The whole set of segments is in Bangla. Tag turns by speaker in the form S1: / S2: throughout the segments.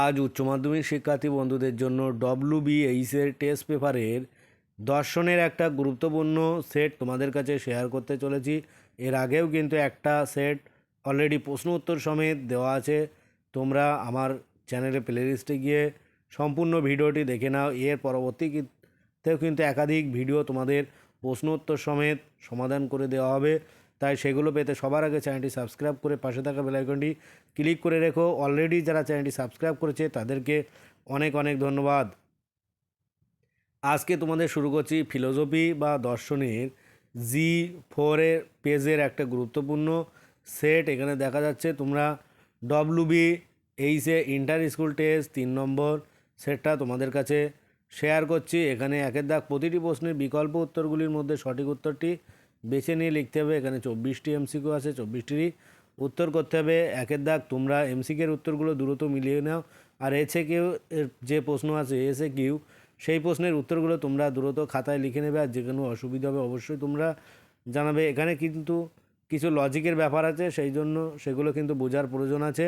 S1: আজ উচ্চ মাধ্যমিক শিক্ষার্থী বন্ধুদের জন্য ডব্লিউ বি এইচের টেস্ট পেপারের দর্শনের একটা গুরুত্বপূর্ণ সেট তোমাদের কাছে শেয়ার করতে চলেছি। এর আগেও কিন্তু একটা সেট অলরেডি প্রশ্ন উত্তর সমেত দেওয়া আছে। তোমরা আমার চ্যানেলে প্লেলিস্টে গিয়ে সম্পূর্ণ ভিডিওটি দেখে নাও। এর পরবর্তীতেও কিন্তু একাধিক ভিডিও তোমাদের প্রশ্ন উত্তর সমেত সমাধান করে দেওয়া হবে। তাই সেগুলো পেতে সবার আগে চ্যানেলটি সাবস্ক্রাইব করে পাশে থাকা বেলাইকনটি ক্লিক করে রেখো। অলরেডি যারা চ্যানেলটি সাবস্ক্রাইব করেছে, তাদেরকে অনেক অনেক ধন্যবাদ। আজকে তোমাদের শুরু করছি ফিলোসফি বা দর্শনের জি ফোরের পেজের একটা গুরুত্বপূর্ণ সেট এখানে দেখা যাচ্ছে তোমরা ডব্লিউ বি এইচে ইন্টার স্কুল টেস্ট তিন নম্বর সেটটা তোমাদের কাছে শেয়ার করছি। এখানে একের দাগ প্রতিটি প্রশ্নের বিকল্প উত্তরগুলির মধ্যে সঠিক উত্তরটি বেছে নিয়ে লিখতে হবে। এখানে চব্বিশটি এমসিকিউ আছে, চব্বিশটিরই উত্তর করতে হবে। একের দাগ, তোমরা এমসিকের উত্তরগুলো দ্রুত মিলিয়ে নাও। আর এসে কেউ এর যে প্রশ্ন আছে এসে কিউ সেই প্রশ্নের উত্তরগুলো তোমরা দ্রুত খাতায় লিখে নেবে। আর যে কোনো অসুবিধা হবে অবশ্যই তোমরা জানাবে। এখানে কিন্তু কিছু লজিকের ব্যাপার আছে, সেই জন্য সেগুলো কিন্তু বোঝার প্রয়োজন আছে।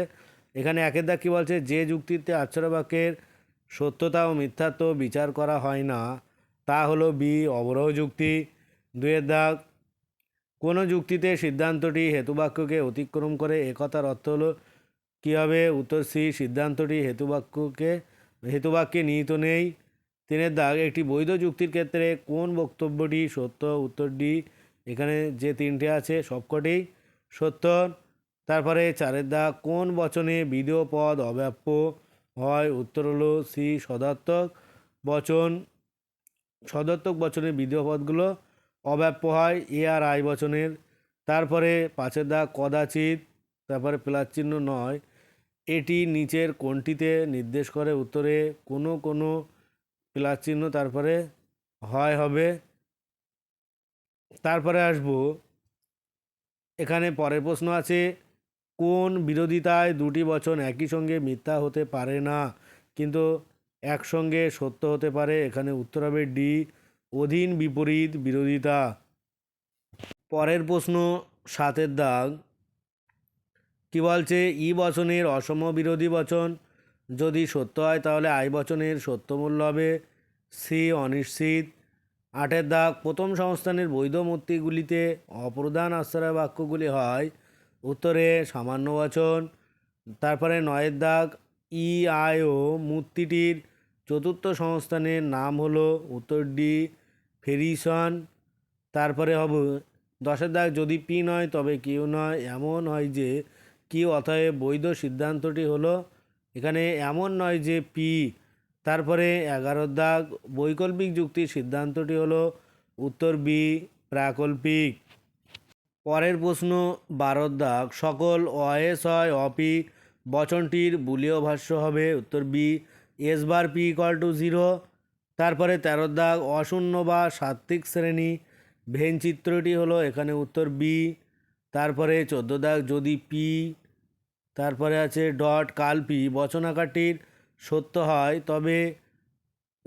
S1: এখানে একের দাগ কী বলছে? যে যুক্তিতে আচ্ছর বাক্যের সত্যতা ও মিথ্যাত্ব বিচার করা হয় না, তা হলো বি, অবরোহ যুক্তি। দুয়ের দাগ কোনো যুক্তিতে সিদ্ধান্তটি হেতুবাক্যকে অতিক্রম করে একথার অর্থ হলো কী হবে উত্তর সি সিদ্ধান্তটি হেতুবাক্যকে, হেতুবাক্যে নিহিত নেই। তিনের দাগ, একটি বৈধ যুক্তির ক্ষেত্রে কোন বক্তব্যটি সত্য উত্তর ডি এখানে যে তিনটে আছে সবকটি সত্য। তারপরে চারের দাগ, কোন বচনে বিধেয় পদ অব্যাপ্য হয়? উত্তর হলো সি সদার্থক বচন। সদার্থক বচনের বিধেয় পদগুলো অব্যাপ্য হয়, এ আর আই বচনের। তারপরে পাঁচের দাগ কদাচিৎ, তারপরে প্লাস চিহ্ন নয়। এটি নিচের কোনটিতে নির্দেশ করে উত্তরে কোনো কোনো প্লাস চিহ্ন তারপরে হয় হবে। তারপরে আসব, এখানে পরের প্রশ্ন আছে, কোন বিরোধিতায় দুটি বচন একই সঙ্গে মিথ্যা হতে পারে না? কিন্তু একসঙ্গে সত্য হতে পারে, এখানে উত্তর হবে ডি অধীন বিপরীত বিরোধিতা। পরের প্রশ্ন, সাতের দাগ। কি বলছে? ই বচনের অসম বিরোধী বচন। যদি সত্য হয়, তাহলে আই বচনের সত্য মূল্য হবে। সি, অনিশ্চিত। আটের দাগ, প্রথম সংস্থানের বৈধ মূর্তিগুলিতে অপ্রধান আশ্রয় বাক্যগুলি হয়। উত্তরে, সামান্য বচন। তারপরে নয়ের দাগ, ই, আই, ও মূর্তিটির চতুর্থ সংস্থানের নাম হলো উত্তর ডি। ফেরিসন তারপরে হবে দশের দাগ যদি পি নয় তবে কিউ নয়। এমন হয় যে কি অতএব বৈধ সিদ্ধান্তটি হলো, এখানে এমন নয় যে পি, তারপরে এগারোর দাগ বৈকল্পিক যুক্তির সিদ্ধান্তটি হলো উত্তর বি প্রাকল্পিক। পরের প্রশ্ন বারোর দাগ সকল অএস হয় অপি, বচনটির বুলীয় ভাষ্য হবে উত্তর B S bar P equal to zero তারপরে তেরো দাগ অশূন্য বা সাত্ত্বিক শ্রেণি। ভেন চিত্রটি হলো এখানে উত্তর বি তারপরে চোদ্দ দাগ যদি পি তারপরে আছে ডট কালপি বচনাকারটির সত্য হয়, তবে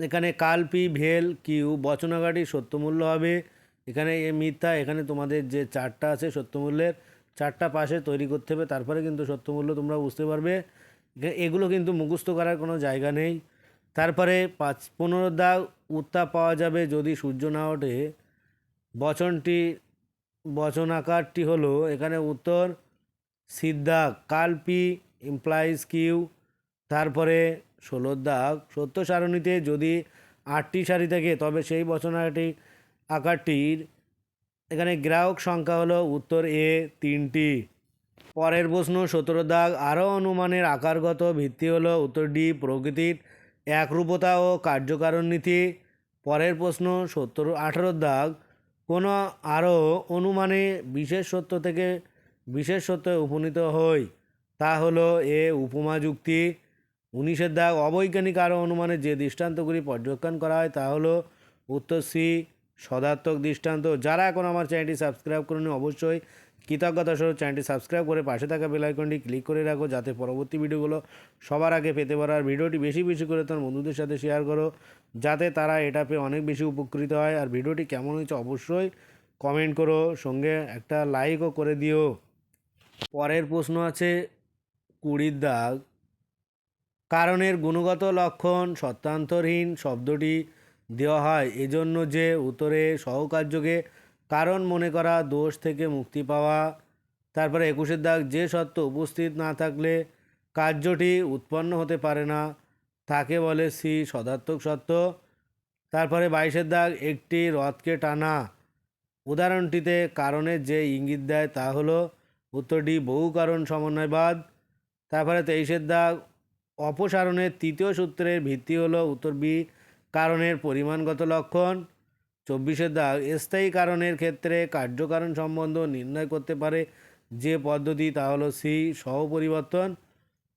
S1: এখানে কালপি ভেল, কিউ, বচনাকারটির সত্যমূল্য হবে। এখানে এ মিথ্যা, এখানে তোমাদের যে চারটা আছে সত্যমূল্যের চারটা পাশে তৈরি করতে হবে, তারপরে কিন্তু সত্যমূল্য তোমরা বুঝতে পারবে। এগুলো কিন্তু মুখস্থ করার কোনো জায়গা নেই। তারপরে পাঁচ, পনেরো দাগ উত্তাপ পাওয়া যাবে যদি সূর্য না ওঠে। বচনটি বচন আকারটি হলো এখানে উত্তর, সিদ্ধা, কালপি ইমপ্লাইজ কিউ, তারপরে ষোলোর দাগ সত্য সারণীতে যদি আটটি সারি থাকে, তবে সেই বচনাটি আকারটির এখানে গ্রাহক সংখ্যা হলো উত্তর এ তিনটি। পরের প্রশ্ন, সতেরো দাগ আরও অনুমানের আকারগত ভিত্তি হলো উত্তর ডি প্রকৃতির। একরূপতা ও কার্যকারণ নীতি। পরের প্রশ্ন, সত্তর আঠারো দাগ। কোনো আরও অনুমানে বিশেষ সত্য থেকে বিশেষ সত্যে উপনীত হই? তা হলো এ, উপমা যুক্তি। উনিশের দাগ, অবৈজ্ঞানিক আরও অনুমানে যে দৃষ্টান্তগুলি পর্যবেক্ষণ করা হয় তা হলো উত্তর সি, সদার্থক দৃষ্টান্ত। যারা এখন আমার চ্যানেলটি সাবস্ক্রাইব করেনি অবশ্যই কৃতজ্ঞতা সহ চ্যানেলটি সাবস্ক্রাইব করে পাশে থাকা বেল আইকনটি ক্লিক করে রাখো যাতে পরবর্তী ভিডিওগুলো সবার আগে পেতে পারো। আর ভিডিওটি বেশি বেশি করে তোমার বন্ধুদের সাথে শেয়ার করো, যাতে তারা এটা পেয়ে অনেক বেশি উপকৃত হয়। আর ভিডিওটি কেমন হয়েছে অবশ্যই কমেন্ট করো, সঙ্গে একটা লাইকও করে দিও। পরের প্রশ্ন আছে, কুড়ির দাগ। কারণের গুণগত লক্ষণ সত্যান্তরহীন শব্দটি দেওয়া হয় এজন্য যে উত্তরে সহকার্যকে কারণ মনে করা, দোষ থেকে মুক্তি পাওয়া। তারপরে একুশের দাগ, যে সত্য উপস্থিত না থাকলে কার্যটি উৎপন্ন হতে পারে না, তাকে বলে সি সদার্থক সত্য। তারপরে বাইশের দাগ, একটি রথকে টানা। উদাহরণটিতে কারণের যে ইঙ্গিত দেয় তা হলো, উত্তরটি বহু কারণ সমন্বয়বাদ। তারপরে তেইশের দাগ, অপসারণের তৃতীয় সূত্রের ভিত্তি হলো উত্তর বি, কারণের পরিমাণগত লক্ষণ। চব্বিশের দাগ স্থায়ী কারণের ক্ষেত্রে কার্যকারণ সম্বন্ধ নির্ণয় করতে পারে যে পদ্ধতি, তা হলো সি সহপরিবর্তন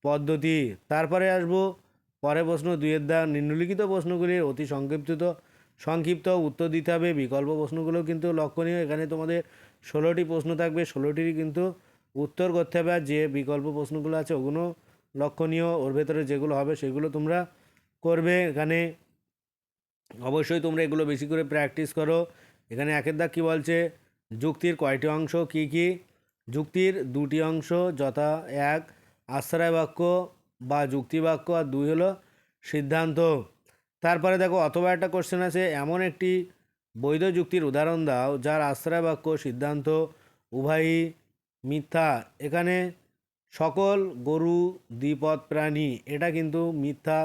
S1: পদ্ধতি। তারপরে আসব পরে প্রশ্ন দুইয়ের দাগ। নিম্নলিখিত প্রশ্নগুলির অতি সংক্ষিপ্ত সংক্ষিপ্ত উত্তর দিতে হবে। বিকল্প প্রশ্নগুলো কিন্তু লক্ষণীয়। এখানে তোমাদের ষোলোটি প্রশ্ন থাকবে। ষোলোটিরই কিন্তু উত্তর করতে হবে। যে বিকল্প প্রশ্নগুলো আছে, ওগুলো লক্ষণীয়। ওর ভেতরে যেগুলো হবে, সেগুলো তোমরা করবে। এখানে অবশ্যই তোমরা এগুলো বেশি করে প্র্যাকটিস করো। এখানে একের দাগ কী বলছে? যুক্তির কয়টি অংশ কি কি? যুক্তির দুটি অংশ যথা এক, আশ্রয় বাক্য বা যুক্তি বাক্য, আর দুই হলো সিদ্ধান্ত। তারপরে দেখো, অথবা একটা কোশ্চেন আছে, এমন একটি বৈধ যুক্তির উদাহরণ দাও, যার আশ্রয় বাক্য সিদ্ধান্ত, উভয়ই মিথ্যা। এখানে সকল গরু, দ্বিপদ, প্রাণী, এটা কিন্তু মিথ্যা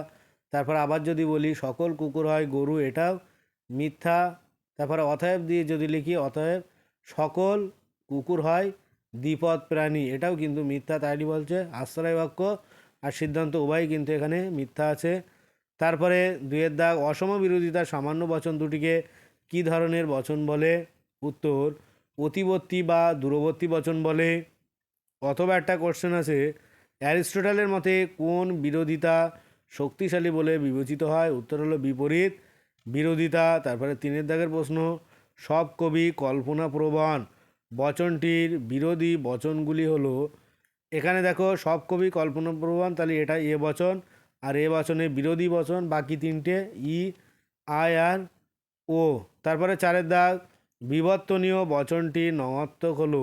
S1: তারপর আবার যদি বলি, সকল কুকুর হয়, গরু এটাও মিথ্যা। তারপরে অতএব দিয়ে যদি লিখি, অতএব সকল কুকুর হয়, দ্বিপদ প্রাণী, এটাও কিন্তু মিথ্যা। তাইটি বলছে, আশ্রয় বাক্য আর সিদ্ধান্ত উভয়ই কিন্তু এখানে মিথ্যা আছে। তারপরে দুয়ের দাগ, অসম বিরোধিতা সামান্য বচন দুটিকে কী ধরনের বচন বলে? উত্তর, অতিবর্তী বা দূরবর্তী বচন বলে। অথবা একটা কোশ্চেন আছে, অ্যারিস্টোটালের মতে কোন বিরোধিতা শক্তিশালী বলে বিবেচিত হয়। উত্তর হলো বিপরীত, বিরোধিতা, তারপরে তিনের দাগের প্রশ্ন। সব কবি কল্পনাপ্রবণ বচনটির বিরোধী বচনগুলি হলো, এখানে দেখো, সব কবি কল্পনাপ্রবণ তাহলে এটা এ বচন, আর এ বচনে বিরোধী বচন, বাকি তিনটে ই, আই, আর, ও। তারপরে চারের দাগ, বিবর্তনীয় বচনটি নমাত্মক হলো,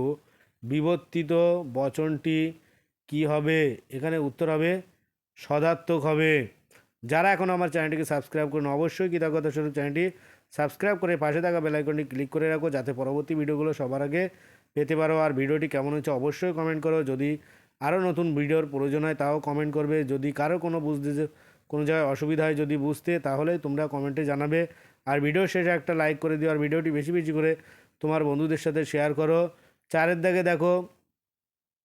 S1: বিবর্তিত বচনটি কি হবে? এখানে উত্তর হবে সদার্থক হবে। যারা এখন আমার চ্যানেলটিকে সাবস্ক্রাইব করুন অবশ্যই কৃতজ্ঞতা স্বরূপ চ্যানেলটি সাবস্ক্রাইব করে পাশে থাকা বেলাইকনটি ক্লিক করে রাখো, যাতে পরবর্তী ভিডিওগুলো সবার আগে পেতে পারো। আর ভিডিওটি কেমন হচ্ছে অবশ্যই কমেন্ট করো। যদি আরও নতুন ভিডিওর প্রয়োজন হয়, তাও কমেন্ট করবে। যদি কারও কোনো বুঝতে কোনো জায়গায় অসুবিধা হয় যদি বুঝতে, তাহলে তোমরা কমেন্টে জানাবে। আর ভিডিও শেষে একটা লাইক করে দিও। আর ভিডিওটি বেশি বেশি করে তোমার বন্ধুদের সাথে শেয়ার করো। চারের দিকে দেখো,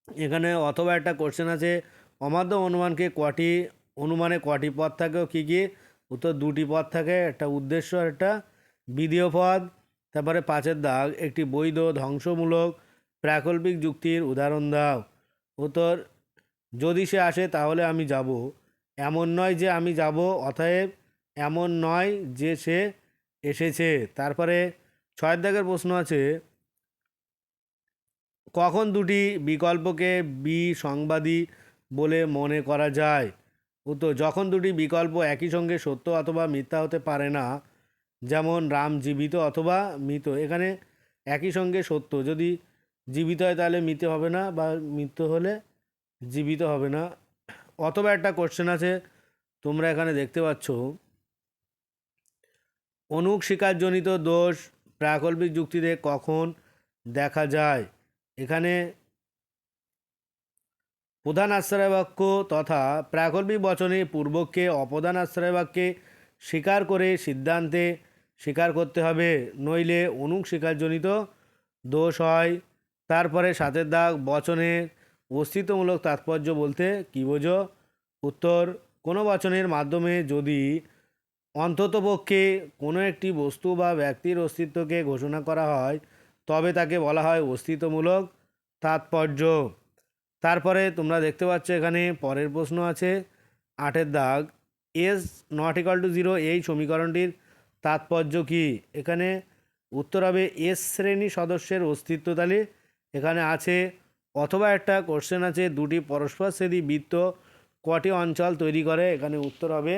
S1: এখানে অথবা একটা কোশ্চেন আছে অমাধ্য অনুমানকে কটি, অনুমানে কটি পদ থাকে কী কী? উত্তর দুটি পদ থাকে, একটা উদ্দেশ্য একটা বিধেয় পদ তারপরে পাঁচের দাগ, একটি বৈধ, ধ্বংসমূলক, প্রাকল্পিক যুক্তির উদাহরণ দাও। উত্তর, যদি সে আসে তাহলে আমি যাব। এমন নয় যে আমি যাব, অতএব এমন নয় যে সে এসেছে। তারপরে ছয়ের দাগের প্রশ্ন আছে, কখন দুটি বিকল্পকে বি সংবাদী বলে মনে করা যায়। উত্তর, যখন দুটি বিকল্প একই সঙ্গে সত্য অথবা মিথ্যা হতে পারে না, যেমন রাম জীবিত অথবা মৃত, এখানে একই সঙ্গে সত্য। যদি জীবিত হয় তাহলে মৃত হবে না বা মৃত্যু হলে জীবিত হবে না। অথবা একটা কোশ্চেন আছে, তোমরা এখানে দেখতে পাচ্ছ। অনুক শিকারজনিত দোষ প্রাকল্পিক যুক্তিতে কখন দেখা যায়? এখানে প্রধান আশ্রয় বাক্য তথা প্রাকল্পিক বচনে পূর্বককে অপদান আশ্রয় বাক্যে স্বীকার করে সিদ্ধান্তে স্বীকার করতে হবে। নইলে অনুক স্বীকারজনিত দোষ হয়। তারপরে সাতের দাগ বচনের অস্তিত্বমূলক তাৎপর্য বলতে কী বোঝো? উত্তর, কোনো বচনের মাধ্যমে যদি অন্ততপক্ষে কোনো একটি বস্তু বা ব্যক্তির অস্তিত্বকে ঘোষণা করা হয়, তবে তাকে বলা হয় অস্তিত্বমূলক তাৎপর্য। তারপরে তোমরা দেখতে পাচ্ছ এখানে পরের প্রশ্ন আছে, আটের দাগ। S not equal to zero এই সমীকরণটির তাৎপর্য কি? এখানে উত্তর হবে এস শ্রেণি সদস্যের অস্তিত্ব তাহলে এখানে আছে, অথবা একটা কোশ্চেন আছে, দুটি পরস্পর শ্রেণি বৃত্ত কটি অঞ্চল তৈরি করে? এখানে উত্তর হবে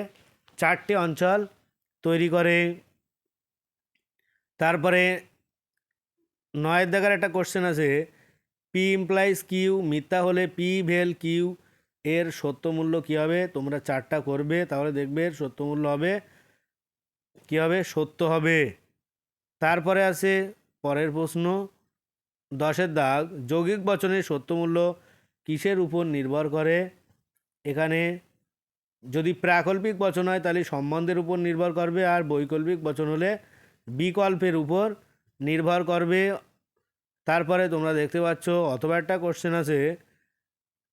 S1: চারটি অঞ্চল তৈরি করে। তারপরে নয়ের দেখার একটা কোশ্চেন আছে পি ইমপ্লাইজ কিউ মিথ্যা হলে পি ভেল কিউ এর সত্য মূল্য কী হবে? তোমরা চারটা করবে, তাহলে দেখবে এর সত্য মূল্য হবে, কী হবে? সত্য হবে। তারপরে আছে পরের প্রশ্ন, দশের দাগ, যৌগিক বচনের সত্যমূল্য কিসের উপর নির্ভর করে? এখানে যদি প্রাকল্পিক বচন হয়, তাহলে সম্বন্ধের উপর নির্ভর করবে, আর বৈকল্পিক বচন হলে বিকল্পের উপর নির্ভর করবে। তারপরে তোমরা দেখতে পাচ্ছ, অথবা একটা কোশ্চেন আছে,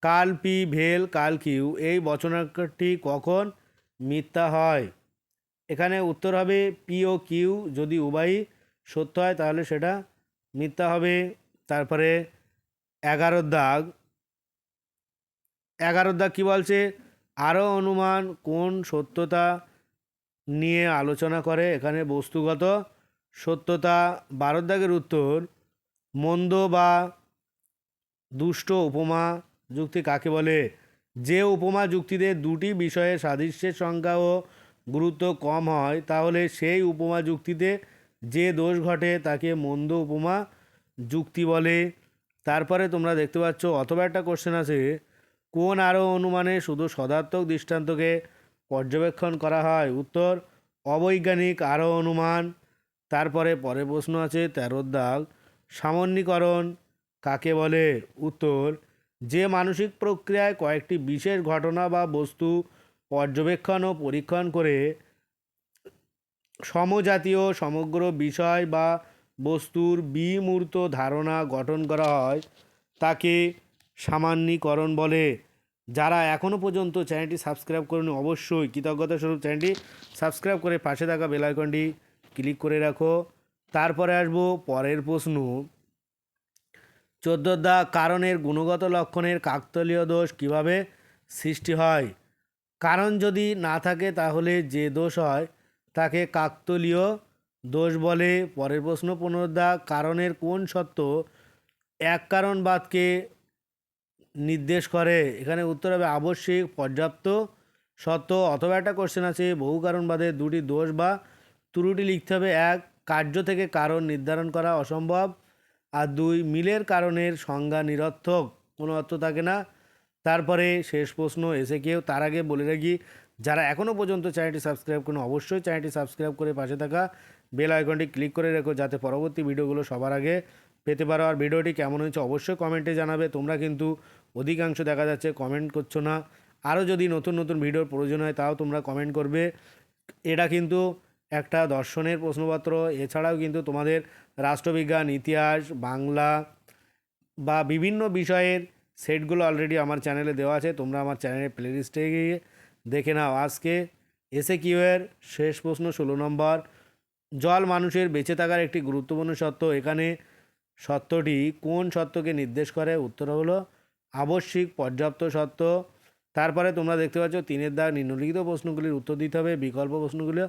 S1: কাল পি ভেল, কাল কিউ, এই বচনাটি কখন মিথ্যা হয়? এখানে উত্তর হবে পি ও কিউ, যদি উভয়ই সত্য হয় তাহলে সেটা মিথ্যা হবে। তারপরে এগারোর দাগ এগারোর দাগ কী বলছে? আরও অনুমান, কোন সত্যতা নিয়ে আলোচনা করে? এখানে বস্তুগত সত্যতা। বারোর দাগের উত্তর মন্দ বা দুষ্ট উপমা যুক্তি কাকে বলে? যে উপমা যুক্তিতে দুটি বিষয়ে সাদৃশ্যের সংখ্যা ও গুরুত্ব কম হয়, তাহলে সেই উপমা যুক্তিতে যে দোষ ঘটে তাকে মন্দ উপমা যুক্তি বলে। তারপরে তোমরা দেখতে পাচ্ছ, অথবা একটা কোশ্চেন আছে, কোন আরও অনুমানে শুধু সদার্থক দৃষ্টান্তকে পর্যবেক্ষণ করা হয়? উত্তর, অবৈজ্ঞানিক আরও অনুমান। তারপরে পরে প্রশ্ন আছে তেরোর দাগ। সামান্যীকরণ কাকে বলে? উত্তর, যে মানসিক প্রক্রিয়ায় কয়েকটি বিশেষ ঘটনা বা বস্তু পর্যবেক্ষণ ও পরীক্ষণ করে, সমজাতীয় সমগ্র বিষয় বা বস্তুর বিমূর্ত ধারণা গঠন করা হয়, তাকে সামান্যীকরণ বলে। যারা এখনও পর্যন্ত চ্যানেলটি সাবস্ক্রাইব করেনি অবশ্যই কৃতজ্ঞতা স্বরূপ চ্যানেলটি সাবস্ক্রাইব করে পাশে থাকা বেলাইকনটি ক্লিক করে রাখো। তারপরে আসব পরের প্রশ্ন। চোদ্দ দা কারণের গুণগত লক্ষণের কাকতলীয় দোষ কীভাবে সৃষ্টি হয়? কারণ যদি না থাকে তাহলে যে দোষ হয়, তাকে কাকতলীয় দোষ বলে। পরের প্রশ্ন পুনরুদ্ধা কারণের কোন সত্য এক কারণবাদকে নির্দেশ করে? এখানে উত্তর হবে আবশ্যিক পর্যাপ্ত সত্য অথবা একটা কোশ্চেন আছে, বহু কারণবাদের দুটি দোষ বা ত্রুটি লিখতে হবে। এক কার্য থেকে কারণ নির্ধারণ করা অসম্ভব। আর দুই, মিলের কারণের সংজ্ঞা নিরর্থক, কোনো অর্থ থাকে না। তারপরে শেষ প্রশ্ন, এসে কেউ তার আগে বলে রাখি, যারা এখনও পর্যন্ত চ্যানেলটি সাবস্ক্রাইব করেন অবশ্যই চ্যানেলটি সাবস্ক্রাইব করে পাশে থাকা বেল আইকনটি ক্লিক করে রেখো, যাতে পরবর্তী ভিডিওগুলো সবার আগে পেতে পারো। আর ভিডিওটি কেমন হয়েছে অবশ্যই কমেন্টে জানাবে। তোমরা কিন্তু অধিকাংশ দেখা যাচ্ছে কমেন্ট করছ না। আরও যদি নতুন নতুন ভিডিওর প্রয়োজন হয়, তাও তোমরা কমেন্ট করবে। এটা কিন্তু একটা দর্শনের প্রশ্নপত্র, এছাড়াও কিন্তু তোমাদের রাষ্ট্রবিজ্ঞান, ইতিহাস, বাংলা বা বিভিন্ন বিষয়ের সেটগুলো অলরেডি আমার চ্যানেলে দেওয়া আছে। তোমরা আমার চ্যানেলের প্লেলিস্টে গিয়ে দেখে নাও। আজকে এসে কিউয়ের শেষ প্রশ্ন ষোলো নম্বর, জল মানুষের বেঁচে থাকার একটি গুরুত্বপূর্ণ সত্য এখানে সত্যটি কোন সত্যকে নির্দেশ করে? উত্তর হলো আবশ্যিক পর্যাপ্ত সত্য তারপরে তোমরা দেখতে পাচ্ছ তিনের দাগ নিম্নলিখিত প্রশ্নগুলির উত্তর দিতে হবে, বিকল্প প্রশ্নগুলো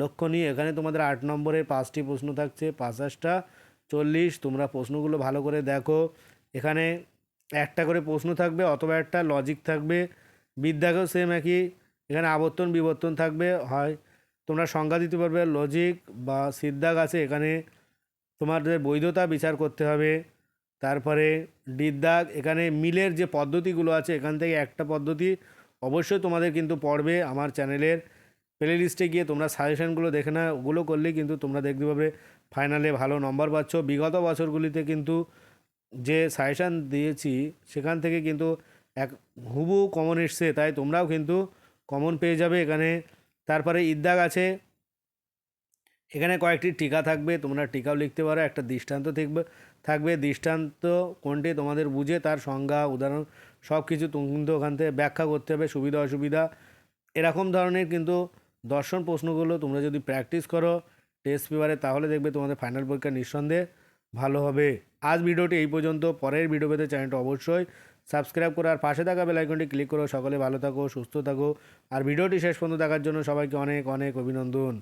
S1: লক্ষ্য নিয়ে এখানে তোমাদের আট নম্বরের পাঁচটি প্রশ্ন থাকছে, পাঁচাশটা, চল্লিশ, তোমরা প্রশ্নগুলো ভালো করে দেখো। এখানে একটা করে প্রশ্ন থাকবে, অথবা একটা লজিক থাকবে। বিদ্যাকেও সেম একই, এখানে আবর্তন, বিবর্তন থাকবে, হয়। তোমরা সংজ্ঞা দিতে পারবে লজিক বা সিদ্ধাগ আছে, এখানে তোমাদের বৈধতা বিচার করতে হবে। তারপরে ডিদ্দাগ এখানে মিলের যে পদ্ধতিগুলো আছে, এখান থেকে একটা পদ্ধতি অবশ্যই তোমাদের কিন্তু পড়বে আমার চ্যানেলের। প্লে লিস্টে গিয়ে তোমরা সাজেশনগুলো দেখে না ওগুলো করলেই কিন্তু তোমরা দেখতে পাবে ফাইনালে ভালো নম্বর পাচ্ছ। বিগত বছরগুলিতে কিন্তু যে সাজেশান দিয়েছি, সেখান থেকে কিন্তু এক হুবু কমন এসছে, তাই তোমরাও কিন্তু কমন পেয়ে যাবে এখানে। তারপরে ইদ্দাগ আছে। এখানে কয়েকটি টিকা থাকবে, তোমরা টিকাও লিখতে পারো, একটা দৃষ্টান্ত থাকবে থাকবে। দৃষ্টান্ত কোনটি তোমাদের বুঝে, তার সংজ্ঞা, উদাহরণ সব কিছু তুমি কিন্তু ওখান থেকে ব্যাখ্যা করতে হবে সুবিধা অসুবিধা এরকম ধরনের কিন্তু দর্শন প্রশ্নগুলো তোমরা যদি প্র্যাকটিস করো টেস্ট পেপারে তাহলে দেখবে তোমাদের ফাইনাল পরীক্ষা নিঃসন্দেহে ভালো হবে। আজ ভিডিওটি এই পর্যন্ত। পরের ভিডিও পেতে চ্যানেলটা অবশ্যই সাবস্ক্রাইব করো আর পাশে থাকা বেলাইকনটি ক্লিক করো সকলে ভালো থাকো, সুস্থ থাকো। আর ভিডিওটি শেষ পর্যন্ত দেখার জন্য সবাইকে অনেক অনেক অভিনন্দন।